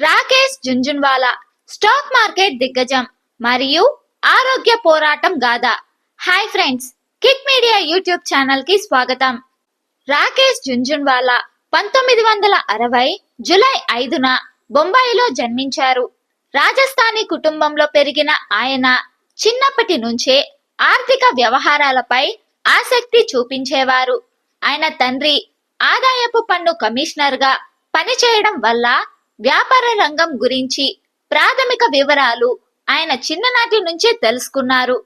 Rakesh Jhunjhunwala stock market దిగ్గజం మరియు ఆరోగ్య పోరాటం గాథ. Hi friends kick media YouTube ఛానల్కి స్వాగతం. రాకేష్ జుంజున్వాలా పంతొమ్మిది వందల అరవై జులై ఐదున బొంబాయిలో జన్మించారు. రాజస్థానీ కుటుంబంలో పెరిగిన ఆయన చిన్నప్పటి నుంచే ఆర్థిక వ్యవహారాలపై ఆసక్తి చూపించేవారు. ఆయన తండ్రి ఆదాయపు పన్ను కమిషనర్గా పనిచేయడం వల్ల వ్యాపార రంగం గురించి ప్రాథమిక వివరాలు ఆయన చిన్ననాటి నుంచే తెలుసుకున్నారు.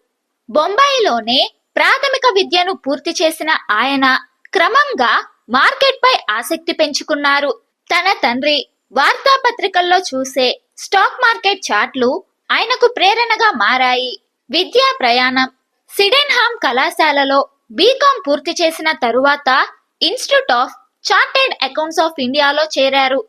బొంబాయిలోనే ప్రాథమిక విద్యను పూర్తి చేసిన ఆయన క్రమంగా మార్కెట్ పై ఆసక్తి పెంచుకున్నారు. తన తండ్రి వార్తాపత్రికల్లో చూసే స్టాక్ మార్కెట్ చార్ట్లు ఆయనకు ప్రేరణగా మారాయి. విద్యా ప్రయాణం సిడెన్హామ్ కళాశాలలో బీకాం పూర్తి చేసిన తరువాత institute of chartered accounts of ఇండియాలో చేరారు.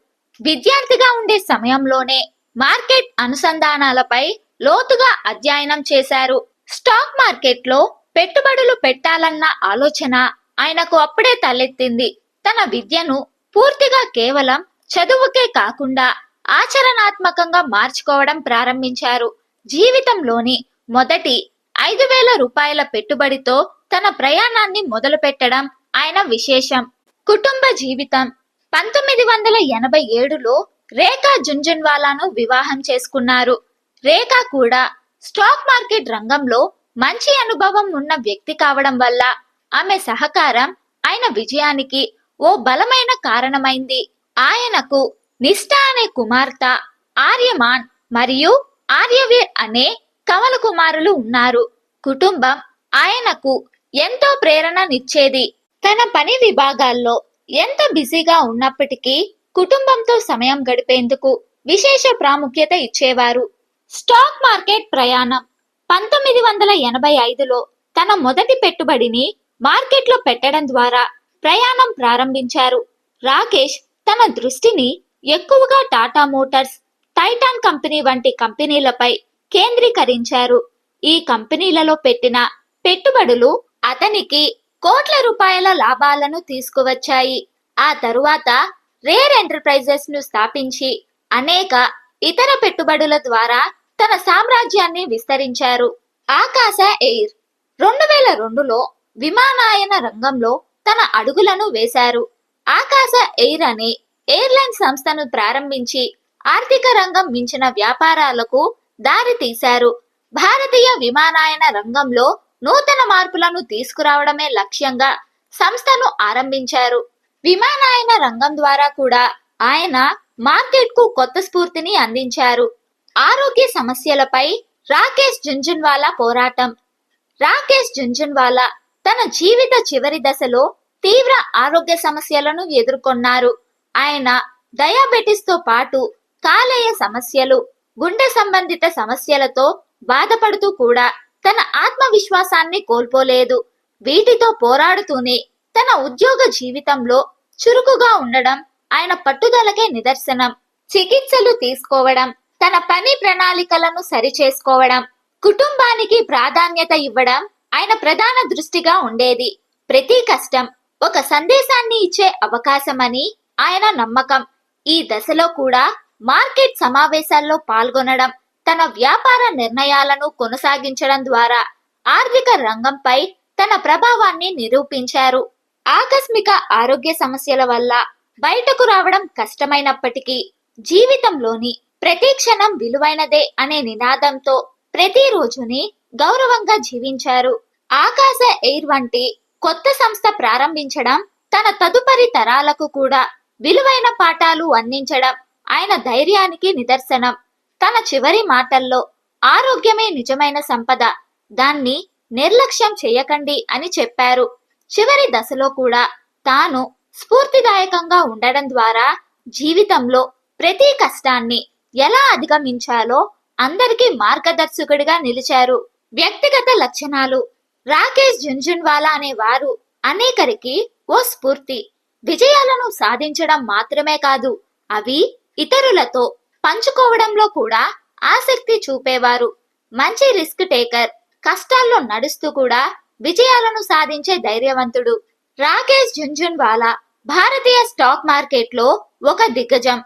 విద్యార్థిగా ఉండే సమయంలోనే మార్కెట్ అనుసంధానాలపై లోతుగా అధ్యయనం చేశారు. స్టాక్ మార్కెట్లో పెట్టుబడులు పెట్టాలన్న ఆలోచన ఆయనకు అప్పుడే తలెత్తింది. తన విద్యను పూర్తిగా కేవలం చదువుకే కాకుండా ఆచరణాత్మకంగా మార్చుకోవడం ప్రారంభించారు. జీవితంలోని మొదటి ఐదు వేల రూపాయల పెట్టుబడితో తన ప్రయాణాన్ని మొదలు పెట్టడం ఆయన విశేషం. కుటుంబ జీవితం పంతొమ్మిది వందల ఎనభై ఏడులో రేఖా జుంజున్వాలాను వివాహం చేసుకున్నారు. రేఖా కూడా స్టాక్ మార్కెట్ రంగంలో మంచి అనుభవం ఉన్న వ్యక్తి కావడం వల్ల ఆమె సహకారం ఆయన విజయానికి ఓ బలమైన కారణమైంది. ఆయనకు నిష్ఠ అనే కుమార్తె ఆర్యమాన్ మరియు ఆర్యవీర్ అనే కమల కుమారులు ఉన్నారు. కుటుంబం ఆయనకు ఎంతో ప్రేరణనిచ్చేది తన పని విభాగాల్లో ఎంత బిజీగా ఉన్నప్పటికీ కుటుంబంతో సమయం గడిపేందుకు విశేష ప్రాముఖ్యత ఇచ్చేవారు. స్టాక్ మార్కెట్ ప్రయాణం పంతొమ్మిది వందల ఎనభై ఐదులో తన మొదటి పెట్టుబడిని మార్కెట్లో పెట్టడం ద్వారా ప్రయాణం ప్రారంభించారు. రాకేష్ తన దృష్టిని ఎక్కువగా టాటా మోటార్స్ టైటాన్ కంపెనీ వంటి కంపెనీలపై కేంద్రీకరించారు. ఈ కంపెనీలలో పెట్టిన పెట్టుబడులు అతనికి కోట్ల రూపాయల లాభాలను తీసుకువచ్చాయి. ఆ తరువాత రేర్ ఎంటర్ప్రైజెస్ను స్థాపించి అనేక ఇతర పెట్టుబడుల ద్వారా తన సామ్రాజ్యాన్ని విస్తరించారు. ఆకాశ ఎయిర్ రెండు వేల రెండులో విమానాయన రంగంలో తన అడుగులను వేశారు. ఆకాశ ఎయిర్ అనే ఎయిర్లైన్ సంస్థను ప్రారంభించి ఆర్థిక రంగం మించిన వ్యాపారాలకు దారి తీశారు భారతీయ విమానాయన రంగంలో నూతన మార్పులను తీసుకురావడమే లక్ష్యంగా సంస్థను ఆరంభించారు. విమానాయన రంగం ద్వారా కూడా ఆయన మార్కెట్కు కొత్త స్ఫూర్తిని అందించారు. ఆరోగ్య సమస్యలపై రాకేష్ జుంజున్వాలా పోరాటం. రాకేష్ జుంజున్వాలా తన జీవిత చివరి దశలో తీవ్ర ఆరోగ్య సమస్యలను ఎదుర్కొన్నారు. ఆయన డయాబెటిస్తో పాటు కాలేయ సమస్యలు గుండె సంబంధిత సమస్యలతో బాధపడుతూ కూడా తన ఆత్మవిశ్వాసాన్ని కోల్పోలేదు. వీటితో పోరాడుతూనే తన ఉద్యోగ జీవితంలో చురుకుగా ఉండడం ఆయన పట్టుదలకే నిదర్శనం. చికిత్సలు తీసుకోవడం తన పని ప్రణాళికలను సరిచేసుకోవడం కుటుంబానికి ప్రాధాన్యత ఇవ్వడం ఆయన ప్రధాన దృష్టిగా ఉండేది. ప్రతి కష్టం ఒక సందేశాన్ని ఇచ్చే అవకాశమని ఆయన నమ్మకం. ఈ దశలో కూడా మార్కెట్ సమావేశాల్లో పాల్గొనడం తన వ్యాపార నిర్ణయాలను కొనసాగించడం ద్వారా ఆర్థిక రంగంపై తన ప్రభావాన్ని నిరూపించారు. ఆకస్మిక ఆరోగ్య సమస్యల వల్ల బయటకు రావడం కష్టమైనప్పటికీ జీవితంలోని ప్రతి క్షణం విలువైనదే అనే నినాదంతో ప్రతి రోజుని గౌరవంగా జీవించారు. ఆకాశ ఎయిర్ వంటి కొత్త సంస్థ ప్రారంభించడం తన తదుపరి తరాలకు కూడా విలువైన పాఠాలు అందించడం ఆయన ధైర్యానికి నిదర్శనం. తన చివరి మాటల్లో ఆరోగ్యమే నిజమైన సంపద దాన్ని నిర్లక్ష్యం చేయకండి అని చెప్పారు. చివరి దశలో కూడా తాను స్ఫూర్తిదాయకంగా ఉండడం ద్వారా జీవితంలో ప్రతి కష్టాన్ని ఎలా అధిగమించాలో అందరికీ మార్గదర్శకుడిగా నిలిచారు. వ్యక్తిగత లక్షణాలు రాకేష్ జున్జున్వాలా అనే వారు అనేకరికి ఓ స్ఫూర్తి. విజయాలను సాధించడం మాత్రమే కాదు అవి ఇతరులతో పంచుకోవడంలో కూడా ఆసక్తి చూపేవారు. మంచి రిస్క్ టేకర్ కష్టాల్లో నడుస్తూ కూడా విజయాలను సాధించే ధైర్యవంతుడు. రాకేష్ జుంజున్వాలా భారతీయ స్టాక్ మార్కెట్లో ఒక దిగ్గజం.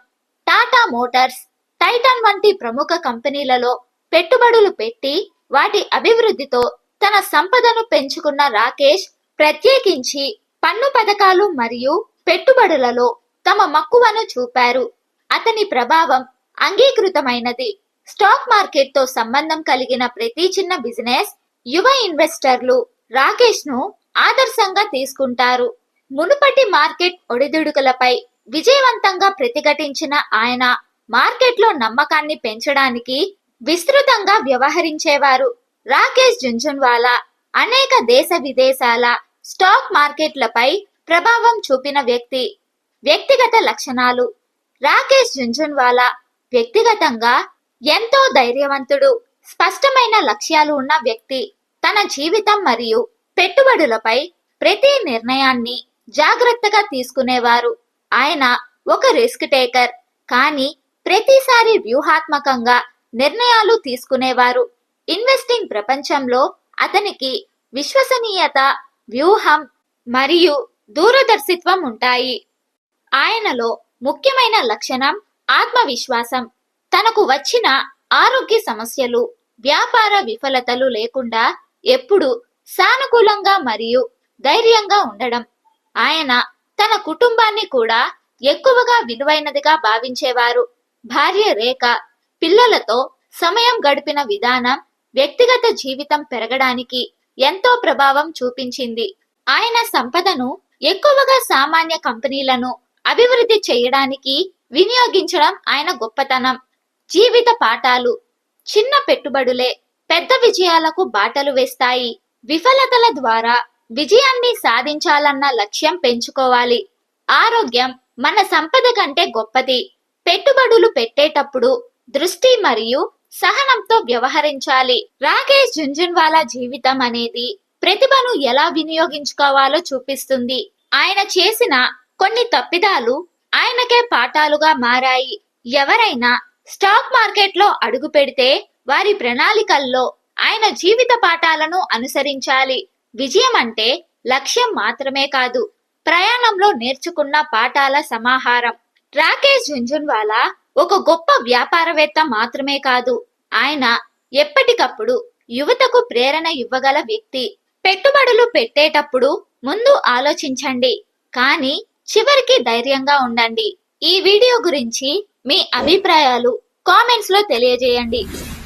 టాటా మోటార్స్ టైటాన్ వంటి ప్రముఖ కంపెనీలలో పెట్టుబడులు పెట్టి వాటి అభివృద్ధితో తన సంపదను పెంచుకున్న రాకేష్ ప్రత్యేకించి పన్ను పథకాలు మరియు పెట్టుబడులలో తమ మక్కువను చూపారు. అతని ప్రభావం అంగీకృతమైనది. స్టాక్ మార్కెట్తో సంబంధం కలిగిన ప్రతి చిన్న బిజినెస్ యువ ఇన్వెస్టర్లు రాకేష్ను ఆదర్శంగా తీసుకుంటారు. మునుపటి మార్కెట్ ఒడిదుడుకులపై విజయవంతంగా ప్రతిఘటించిన ఆయన మార్కెట్లో నమ్మకాన్ని పెంచడానికి విస్తృతంగా వ్యవహరించేవారు రాకేష్ జుంజున్వాలా. అనేక దేశ విదేశాల స్టాక్ మార్కెట్లపై ప్రభావం చూపిన వ్యక్తి. వ్యక్తిగత లక్షణాలు. రాకేష్ జుంజున్వాలా వ్యక్తిగతంగా ఎంతో ధైర్యవంతుడు స్పష్టమైన లక్ష్యాలు ఉన్న వ్యక్తి. తన జీవితం మరియు పెట్టుబడులపై ప్రతి నిర్ణయాన్ని జాగ్రత్తగా తీసుకునేవారు. ఆయన ఒక రిస్క్ టేకర్ కానీ ప్రతిసారి వ్యూహాత్మకంగా నిర్ణయాలు తీసుకునేవారు. ఇన్వెస్టింగ్ ప్రపంచంలో అతనికి విశ్వసనీయత వ్యూహం మరియు దూరదర్శిత్వం ఉంటాయి. ఆయనలో ముఖ్యమైన లక్షణం ఆత్మవిశ్వాసం. తనకు వచ్చిన ఆరోగ్య సమస్యలు వ్యాపార విఫలతలు లేకుండా ఎప్పుడు సానుకూలంగా మరియు ధైర్యంగా ఉండడం. ఆయన తన కుటుంబాన్ని కూడా ఎక్కువగా విలువైనదిగా భావించేవారు. భార్య రేఖ పిల్లలతో సమయం గడిపిన విధానం వ్యక్తిగత జీవితం పెరగడానికి ఎంతో ప్రభావం చూపించింది. ఆయన సంపదను ఎక్కువగా సామాన్య కంపెనీలను అభివృద్ధి చేయడానికి వినియోగించడం ఆయన గొప్పతనం. జీవిత పాఠాలు చిన్న పెట్టుబడులే పెద్ద విజయాలకు బాటలు వేస్తాయి. విఫలతల ద్వారా విజయాన్ని సాధించాలన్న లక్ష్యం పెంచుకోవాలి. ఆరోగ్యం మన సంపద కంటే గొప్పది. పెట్టుబడులు పెట్టేటప్పుడు దృష్టి మరియు సహనంతో వ్యవహరించాలి. రాకేష్ జుంజున్వాలా జీవితం అనేది ప్రతిభను ఎలా వినియోగించుకోవాలో చూపిస్తుంది. ఆయన చేసిన కొన్ని తప్పిదాలు ఆయనకే పాఠాలుగా మారాయి. ఎవరైనా స్టాక్ మార్కెట్లో అడుగు పెడితే వారి ప్రణాళికల్లో ఆయన జీవిత పాఠాలను అనుసరించాలి. విజయం అంటే లక్ష్యం మాత్రమే కాదు ప్రయాణంలో నేర్చుకున్న పాఠాల సమాహారం. రాకేష్ జుంజున్వాలా ఒక గొప్ప వ్యాపారవేత్త మాత్రమే కాదు ఆయన ఎప్పటికప్పుడు యువతకు ప్రేరణ ఇవ్వగల వ్యక్తి. పెట్టుబడులు పెట్టేటప్పుడు ముందు ఆలోచించండి కానీ చివరికి ధైర్యంగా ఉండండి. ఈ వీడియో గురించి మీ అభిప్రాయాలు కామెంట్స్లో తెలియజేయండి.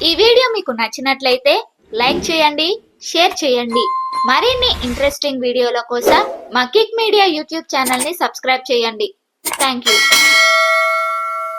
ఈ వీడియో మీకు నచ్చినట్లయితే లైక్ చేయండి షేర్ చేయండి. మరిన్ని ఇంట్రెస్టింగ్ వీడియోల కోసం మా కిక్ మీడియా యూట్యూబ్ ఛానల్ని సబ్స్క్రైబ్ చేయండి. Thank you